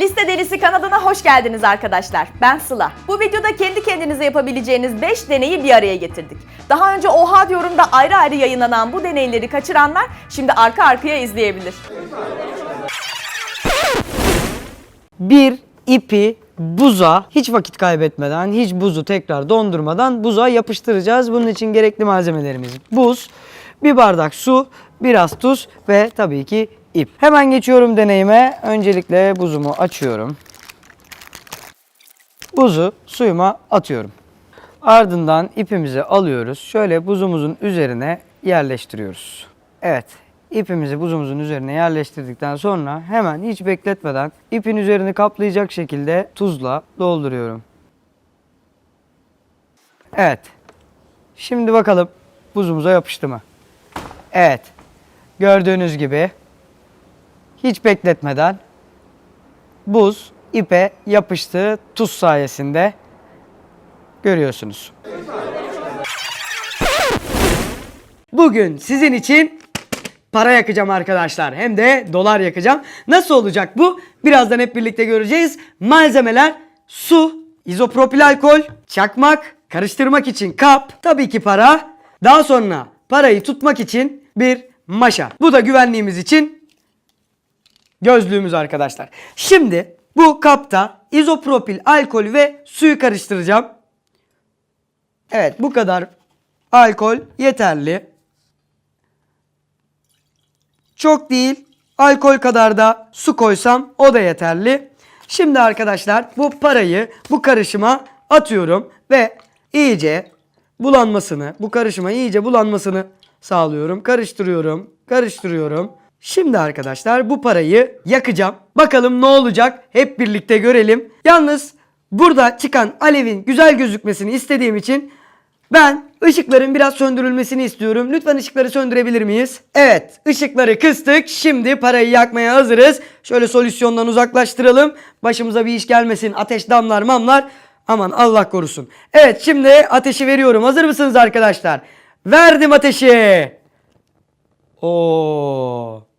Liste Delisi kanalına hoş geldiniz arkadaşlar. Ben Sıla. Bu videoda kendi kendinize yapabileceğiniz 5 deneyi bir araya getirdik. Daha önce Oha diyorum da ayrı ayrı yayınlanan bu deneyleri kaçıranlar şimdi arka arkaya izleyebilir. bir ipi buza hiç vakit kaybetmeden, hiç buzu tekrar dondurmadan buza yapıştıracağız. Bunun için gerekli malzemelerimiz buz, bir bardak su, biraz tuz ve tabii ki ip. Hemen geçiyorum deneyime. Öncelikle buzumu açıyorum. Buzu suyuma atıyorum. Ardından ipimizi alıyoruz. Şöyle buzumuzun üzerine yerleştiriyoruz. Evet. ipimizi buzumuzun üzerine yerleştirdikten sonra hemen hiç bekletmeden ipin üzerini kaplayacak şekilde tuzla dolduruyorum. Evet. Şimdi bakalım buzumuza yapıştı mı? Evet. Gördüğünüz gibi hiç bekletmeden buz ipe yapıştı tuz sayesinde görüyorsunuz. Bugün sizin için para yakacağım arkadaşlar. Hem de dolar yakacağım. Nasıl olacak bu? Birazdan hep birlikte göreceğiz. Malzemeler su, izopropil alkol, çakmak, karıştırmak için kap, tabii ki para. Daha sonra parayı tutmak için bir maşa. Bu da güvenliğimiz için gözlüğümüz arkadaşlar. Şimdi bu kapta izopropil alkol ve suyu karıştıracağım. Evet bu kadar alkol yeterli. Çok değil. Alkol kadar da su koysam o da yeterli. Şimdi arkadaşlar bu parayı bu karışıma atıyorum ve iyice bulanmasını, bu karışıma iyice bulanmasını sağlıyorum. Karıştırıyorum, karıştırıyorum. Şimdi arkadaşlar bu parayı yakacağım. Bakalım ne olacak? Hep birlikte görelim. Yalnız burada çıkan alevin güzel gözükmesini istediğim için ben ışıkların biraz söndürülmesini istiyorum. Lütfen ışıkları söndürebilir miyiz? Evet, ışıkları kıstık. Şimdi parayı yakmaya hazırız. Şöyle solüsyondan uzaklaştıralım. Başımıza bir iş gelmesin. Ateş damlar mamlar. Aman Allah korusun. Evet, şimdi ateşi veriyorum. Hazır mısınız arkadaşlar? Verdim ateşi. Oo.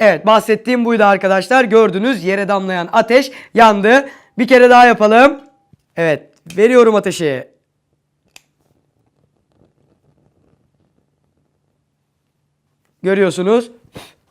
Evet bahsettiğim buydu arkadaşlar. Gördünüz yere damlayan ateş yandı. Bir kere daha yapalım. Evet veriyorum ateşi. Görüyorsunuz.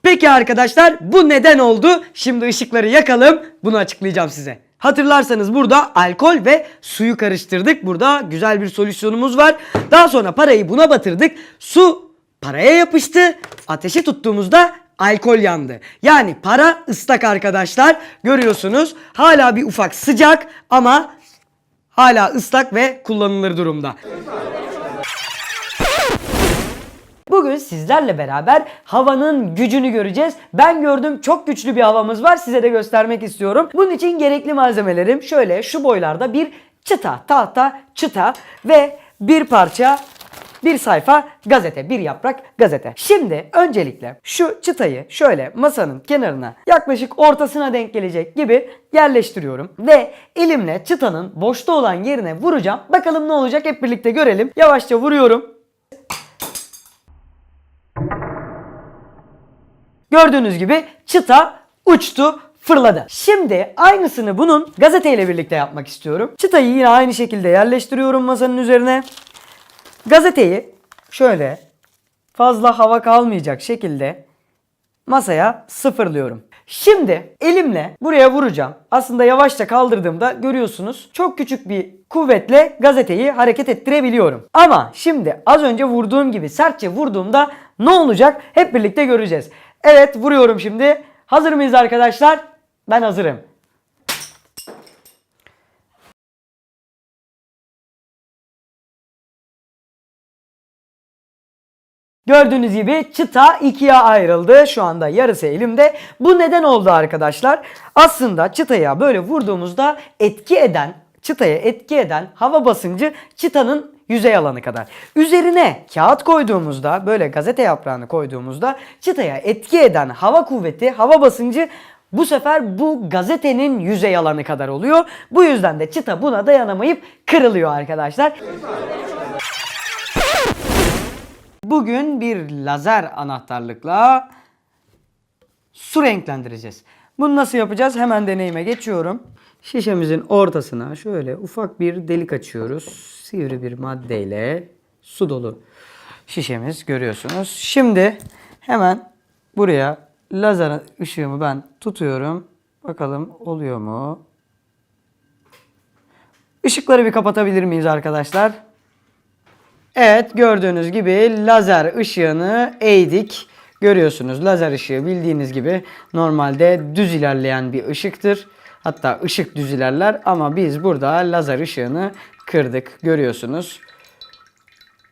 Peki arkadaşlar bu neden oldu? Şimdi ışıkları yakalım. Bunu açıklayacağım size. Hatırlarsanız burada alkol ve suyu karıştırdık. Burada güzel bir solüsyonumuz var. Daha sonra parayı buna batırdık. Su paraya yapıştı. Ateşi tuttuğumuzda alkol yandı. Yani para ıslak arkadaşlar. Görüyorsunuz hala bir ufak sıcak ama hala ıslak ve kullanılır durumda. Bugün sizlerle beraber havanın gücünü göreceğiz. Ben gördüm çok güçlü bir havamız var. Size de göstermek istiyorum. Bunun için gerekli malzemelerim şöyle şu boylarda bir çıta, tahta, çıta ve bir parça bir sayfa gazete, bir yaprak gazete. Şimdi öncelikle şu çıtayı şöyle masanın kenarına yaklaşık ortasına denk gelecek gibi yerleştiriyorum ve elimle çıtanın boşta olan yerine vuracağım. Bakalım ne olacak hep birlikte görelim. Yavaşça vuruyorum. Gördüğünüz gibi çıta uçtu fırladı. Şimdi aynısını bunun gazeteyle birlikte yapmak istiyorum. Çıtayı yine aynı şekilde yerleştiriyorum masanın üzerine. Gazeteyi şöyle fazla hava kalmayacak şekilde masaya sıfırlıyorum. Şimdi elimle buraya vuracağım. Aslında yavaşça kaldırdığımda görüyorsunuz çok küçük bir kuvvetle gazeteyi hareket ettirebiliyorum. Ama şimdi az önce vurduğum gibi sertçe vurduğumda ne olacak hep birlikte göreceğiz. Evet vuruyorum şimdi. Hazır mıyız arkadaşlar? Ben hazırım. Gördüğünüz gibi çıta ikiye ayrıldı. Şu anda yarısı elimde. Bu neden oldu arkadaşlar? Aslında çıtaya böyle vurduğumuzda etki eden, çıtaya etki eden hava basıncı çıtanın yüzey alanı kadar. Üzerine kağıt koyduğumuzda, böyle gazete yaprağını koyduğumuzda çıtaya etki eden hava kuvveti, hava basıncı bu sefer bu gazetenin yüzey alanı kadar oluyor. Bu yüzden de çıta buna dayanamayıp kırılıyor arkadaşlar. Bugün bir lazer anahtarlıkla su renklendireceğiz. Bunu nasıl yapacağız? Hemen deneyime geçiyorum. Şişemizin ortasına şöyle ufak bir delik açıyoruz. Sivri bir maddeyle su dolu şişemiz görüyorsunuz. Şimdi hemen buraya lazer ışığımı ben tutuyorum. Bakalım oluyor mu? Işıkları bir kapatabilir miyiz arkadaşlar? Evet gördüğünüz gibi lazer ışığını eğdik. Görüyorsunuz lazer ışığı bildiğiniz gibi normalde düz ilerleyen bir ışıktır. Hatta ışık düz ilerler ama biz burada lazer ışığını kırdık. Görüyorsunuz.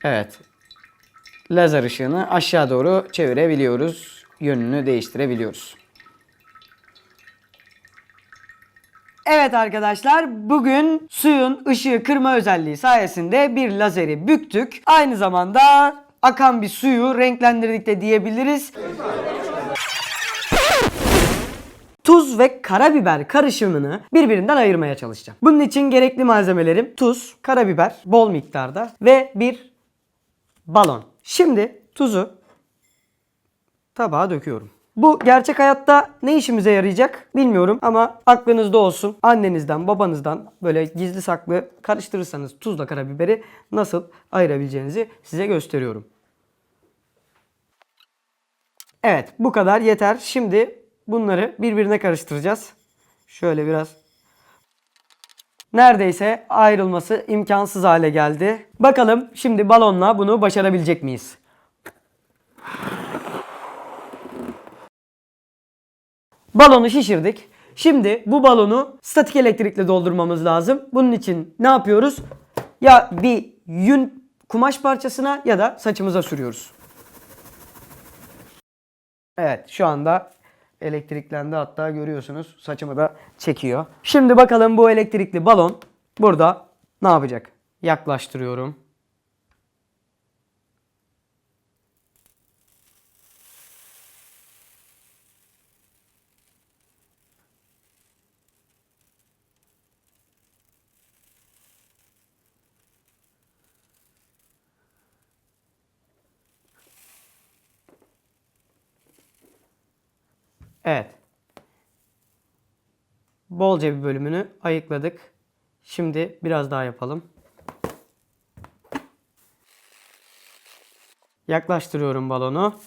Evet. Lazer ışığını aşağı doğru çevirebiliyoruz. Yönünü değiştirebiliyoruz. Evet arkadaşlar bugün suyun ışığı kırma özelliği sayesinde bir lazeri büktük. Aynı zamanda akan bir suyu renklendirdik de diyebiliriz. Tuz ve karabiber karışımını birbirinden ayırmaya çalışacağım. Bunun için gerekli malzemelerim tuz, karabiber bol miktarda ve bir balon. Şimdi tuzu tabağa döküyorum. Bu gerçek hayatta ne işimize yarayacak bilmiyorum ama aklınızda olsun. Annenizden, babanızdan böyle gizli saklı karıştırırsanız tuzla karabiberi nasıl ayırabileceğinizi size gösteriyorum. Evet bu kadar yeter. Şimdi bunları birbirine karıştıracağız. Şöyle biraz neredeyse ayrılması imkansız hale geldi. Bakalım şimdi balonla bunu başarabilecek miyiz? Balonu şişirdik. Şimdi bu balonu statik elektrikle doldurmamız lazım. Bunun için ne yapıyoruz? Ya bir yün kumaş parçasına ya da saçımıza sürüyoruz. Evet şu anda elektriklendi hatta görüyorsunuz saçımı da çekiyor. Şimdi bakalım bu elektrikli balon burada ne yapacak? Yaklaştırıyorum. Evet. Bolca bir bölümünü ayıkladık. Şimdi biraz daha yapalım. Yaklaştırıyorum balonu.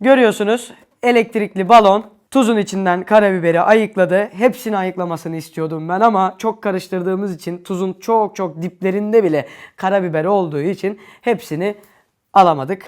Görüyorsunuz elektrikli balon tuzun içinden karabiberi ayıkladı. Hepsini ayıklamasını istiyordum ben ama çok karıştırdığımız için tuzun çok çok diplerinde bile karabiber olduğu için hepsini alamadık.